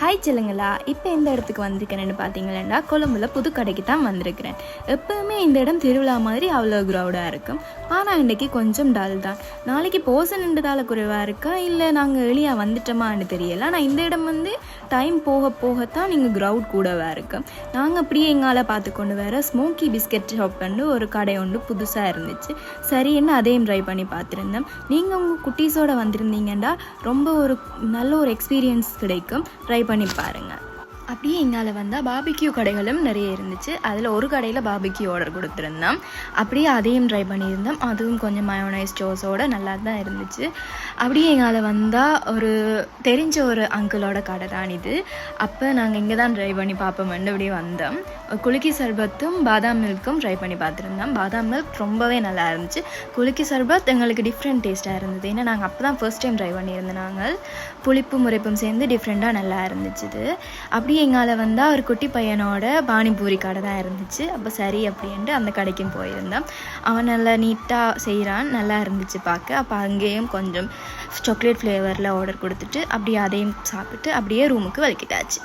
Hi சொல்லுங்களா. இப்போ இந்த இடத்துக்கு வந்திருக்கிறேன்னு பார்த்தீங்களா கொழம்புல புது கடைக்கு தான் வந்திருக்கிறேன். எப்பவுமே இந்த இடம் திருவிழா மாதிரி அவ்வளோ க்ரௌடாக இருக்கும். ஆனால் இன்றைக்கி கொஞ்சம் டல் தான். நாளைக்கு போசன் நின்றதால குறைவாக இருக்கா? இல்லை நாங்கள் எளியாக வந்துட்டோமான்னு தெரியல. ஆனால் இந்த இடம் வந்து டைம் போக போகத்தான் நீங்கள் க்ரௌட் கூடவாக இருக்கும் நாங்கள் அப்படியே எங்களால் பார்த்து கொண்டு வர ஸ்மோக்கி பிஸ்கட் ஷாப் ஒரு கடை ஒன்று புதுசாக இருந்துச்சு. சரின்னு அதையும் ட்ரை பண்ணி பார்த்துருந்தோம். நீங்கள் உங்கள் குட்டீஸோட வந்திருந்தீங்கன்னா ரொம்ப ஒரு நல்ல ஒரு எக்ஸ்பீரியன்ஸ் கிடைக்கும். ட்ரை பண்ணி பாருங்கள் அப்படியே எங்கால வந்தால் பாபிக்யூ கடைகளும் நிறைய இருந்துச்சு. அதில் ஒரு கடையில் பாபிக்யூ ஆர்டர் கொடுத்துருந்தோம். அப்படியே அதையும் ட்ரை பண்ணியிருந்தோம். அதுவும் கொஞ்சம் மயோனைஸ் ஜோஸோட நல்லா தான் இருந்துச்சு. அப்படியே எங்களால் வந்தால் ஒரு தெரிஞ்ச ஒரு அங்கிளோட கடை தான் இது. அப்போ நாங்கள் இங்கே தான் ட்ரை பண்ணி பார்ப்போம்னு அப்படியே வந்தோம். குலுக்கி சர்பத்தும் பாதாம் மில்க்கும் ட்ரை பண்ணி பார்த்துருந்தோம். பாதாம் மில்க் ரொம்பவே நல்லா இருந்துச்சு. குலுக்கி சர்பத் எங்களுக்கு டிஃப்ரெண்ட் டேஸ்ட்டாக இருந்தது. ஏன்னா நாங்கள் அப்போ தான் ஃபர்ஸ்ட் டைம் ட்ரை பண்ணியிருந்தோம் நாங்கள். புளிப்பும் முறைப்பும் சேர்ந்து டிஃப்ரெண்ட்டாக நல்லா இருந்துச்சுது அப்படியே எங்களால் வந்தால் ஒரு குட்டி பையனோட பானிபூரி கடை தான் இருந்துச்சு. அப்போ சரி அப்படின்ட்டு அந்த கடைக்கும் போயிருந்தோம். அவன் நல்லா நீட்டாக செய்கிறான் நல்லா இருந்துச்சு பார்க்க. அப்போ அங்கேயும் கொஞ்சம் சாக்லேட் ஃப்ளேவரில் ஆர்டர் கொடுத்துட்டு அப்படியே அதையும் சாப்பிட்டு அப்படியே ரூமுக்கு வலிக்கிட்டாச்சு